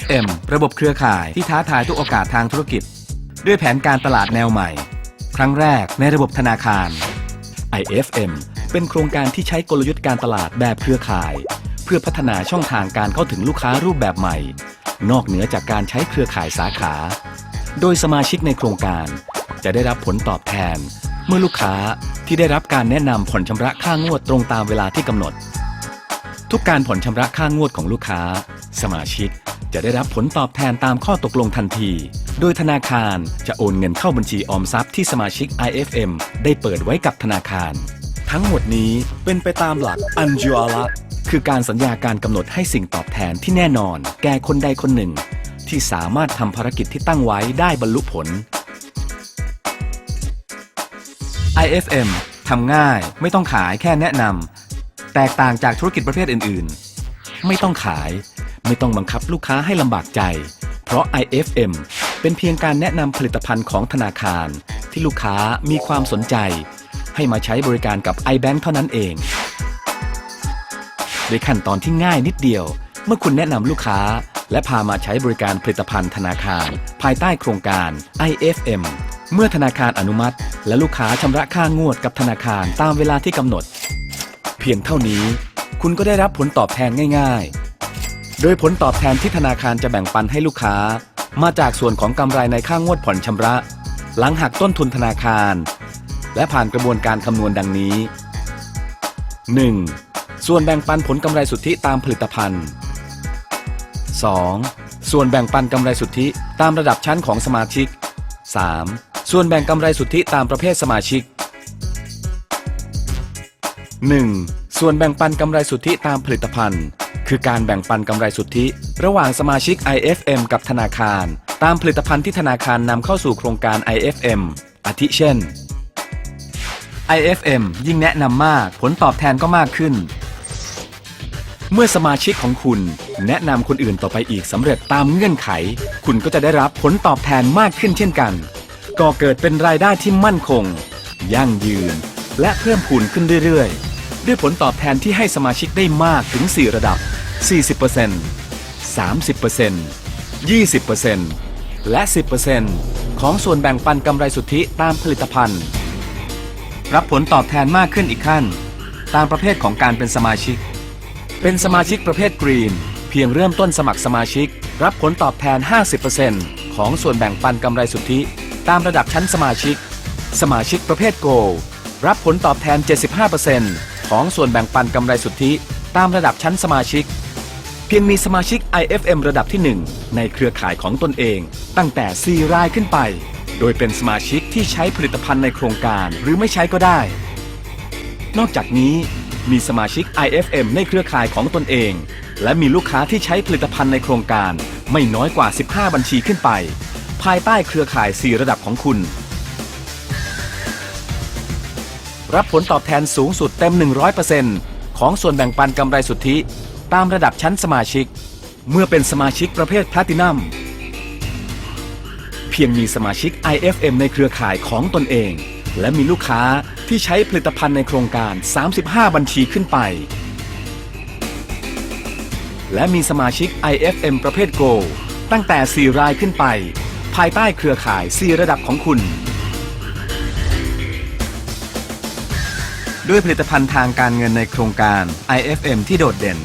FM ระบบเครือข่ายที่ท้าทายทุกโอกาสทางธุรกิจ ด้วยแผนการตลาดแนวใหม่ ครั้งแรกในระบบธนาคาร IFM เป็นโครงการที่ใช้กลยุทธ์การตลาดแบบเครือข่าย เพื่อพัฒนาช่องทางการเข้าถึงลูกค้ารูปแบบใหม่ นอกเหนือจากการใช้เครือข่ายสาขา โดยสมาชิกในโครงการ จะได้รับผลตอบแทน เมื่อลูกค้า ที่ได้รับการแนะนำผ่อนชำระค่างวดตรงตามเวลาที่กำหนด ทุกการผ่อนชำระค่างวดของลูกค้า สมาชิกจะได้รับผลตอบแทนตามข้อตกลงทันที โดยธนาคารจะโอนเงินเข้าบัญชีออมทรัพย์ที่สมาชิก IFM ได้เปิดไว้กับธนาคาร ทั้งหมดนี้เป็นไปตามหลักอันจูอาระคือการสัญญาการกำหนดให้สิ่งตอบแทนที่แน่นอน แก่คนใดคนหนึ่ง ที่สามารถทำภารกิจที่ตั้งไว้ได้บรรลุผล IFM ทำง่ายไม่ต้องขายแค่แนะนำแตกต่างจากธุรกิจประเภทอื่นๆ ไม่ต้องขาย ไม่ต้องบังคับลูกค้าให้ลำบากใจ เพราะ IFM เป็นเพียงการแนะนำผลิตภัณฑ์ของธนาคาร ที่ลูกค้ามีความสนใจ ให้มาใช้บริการกับ iBank เท่านั้นเองโดยขั้นตอนที่ง่ายนิดเดียว เมื่อคุณแนะนำลูกค้า และพามาใช้บริการผลิตภัณฑ์ธนาคาร ภายใต้โครงการ IFM เมื่อธนาคารอนุมัติ และลูกค้าชำระค่างวดกับธนาคารตามเวลาที่กำหนด เพียงเท่านี้ คุณก็ได้รับผลตอบแทนง่าย ๆ โดยผลตอบแทนที่ธนาคารจะแบ่งปันให้ลูกค้า มาจากส่วนของกำไรในค่างวดผ่อนชำระ หลังหักต้นทุนธนาคาร และผ่านกระบวนการคำนวณดังนี้ 1. ส่วนแบ่งปันผลกำไรสุทธิตามผลิตภัณฑ์ 2. ส่วนแบ่งปันกำไรสุทธิตามระดับชั้นของสมาชิก 3. ส่วนแบ่งกำไรสุทธิตามประเภทสมาชิก 1. ส่วนแบ่งปันกำไรสุทธิตามผลิตภัณฑ์ คือการแบ่งปันกำไรสุทธิ ระหว่างสมาชิก IFM กับธนาคาร ตามผลิตภัณฑ์ที่ธนาคารนำเข้าสู่โครงการ IFM อาทิเช่น IFM ยิ่งแนะนำมากผลตอบแทนก็มากขึ้น เมื่อสมาชิกของคุณแนะนำคนอื่นต่อไปอีกสำเร็จตามเงื่อนไข คุณก็จะได้รับผลตอบแทนมากขึ้นเช่นกัน ก่อเกิดเป็นรายได้ที่มั่นคง ยั่งยืน และเพิ่มพูนขึ้นเรื่อยๆ ด้วยผลตอบแทนที่ให้สมาชิกได้มากถึง 4 ระดับ 40% 30% 20%และ 10%ของส่วนแบ่งปันกำไรสุทธิตามผลิตภัณฑ์ รับผลตอบแทนมากขึ้นอีกขั้น ตามประเภทของการเป็นสมาชิก เป็นสมาชิกประเภทกรีน เพียงเริ่มต้นสมัครสมาชิก รับผลตอบแทน 50%ของส่วนแบ่งปันกำไรสุทธิ ตามระดับชั้นสมาชิก สมาชิกประเภทโกลรับผลตอบแทน 75%ของส่วนแบ่งปันกำไรสุทธิ ตามระดับชั้นสมาชิก เพียงมีสมาชิก IFM ระดับที่ 1 ในเครือข่ายของตนเอง ตั้งแต่ 4 รายขึ้นไป โดยเป็นสมาชิกที่ใช้ผลิตภัณฑ์ในโครงการหรือไม่ใช้ก็ได้ นอกจากนี้มีสมาชิก IFM ในเครือข่ายของตนเอง และมีลูกค้าที่ใช้ผลิตภัณฑ์ในโครงการ ไม่น้อยกว่า 15 บัญชีขึ้นไป ภายใต้เครือข่าย 4 ระดับของคุณ รับผลตอบแทนสูงสุดเต็ม 100%ของส่วนแบ่งปันกำไรสุทธิ ตามระดับชั้นสมาชิก เมื่อเป็นสมาชิกประเภทแพลตินัมเพียงมีสมาชิก IFM ในเครือข่ายของตนเอง และมีลูกค้าที่ใช้ผลิตภัณฑ์ในโครงการ 35 บัญชีขึ้นไป และมีสมาชิก IFM ประเภท Go ตั้งแต่ 4 รายขึ้นไป ภายใต้เครือข่าย 4 ระดับของคุณ ด้วยผลิตภัณฑ์ทางการเงินในโครงการ IFM ที่โดดเด่น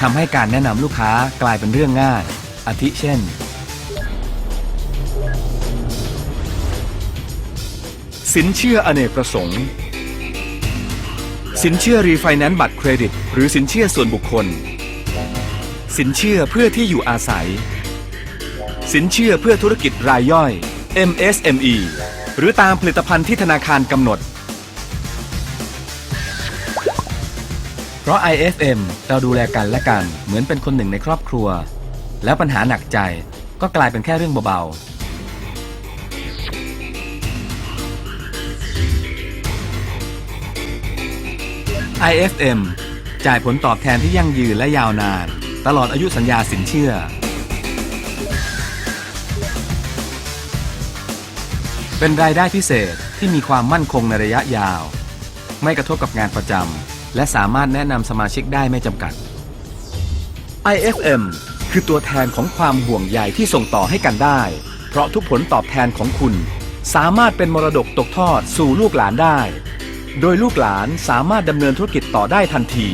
ทำให้การแนะนำลูกค้ากลายเป็นเรื่องง่าย อาทิเช่น สินเชื่ออเนกประสงค์ สินเชื่อรีไฟแนนซ์บัตรเครดิต หรือสินเชื่อส่วนบุคคล สินเชื่อเพื่อที่อยู่อาศัย สินเชื่อเพื่อธุรกิจรายย่อย MSME หรือตามผลิตภัณฑ์ที่ธนาคารกำหนด เพราะ IFM เราดูแลกันและกัน เหมือนเป็นคนหนึ่งในครอบครัว แล้วปัญหาหนักใจก็กลายเป็นแค่เรื่องเบาๆ IFM จ่ายผลตอบแทนที่ยั่งยืนและยาวนาน ตลอดอายุสัญญาสินเชื่อ เป็นรายได้พิเศษที่มีความมั่นคงในระยะยาว ไม่กระทบกับงานประจำและสามารถแนะนำสมาชิกได้ไม่จำกัด IFM คือตัวแทนของความห่วงใยที่ส่งต่อให้กันได้ เพราะทุกผลตอบแทนของคุณ สามารถเป็นมรดกตกทอดสู่ลูกหลานได้ โดยลูกหลานสามารถดำเนินธุรกิจต่อได้ทันที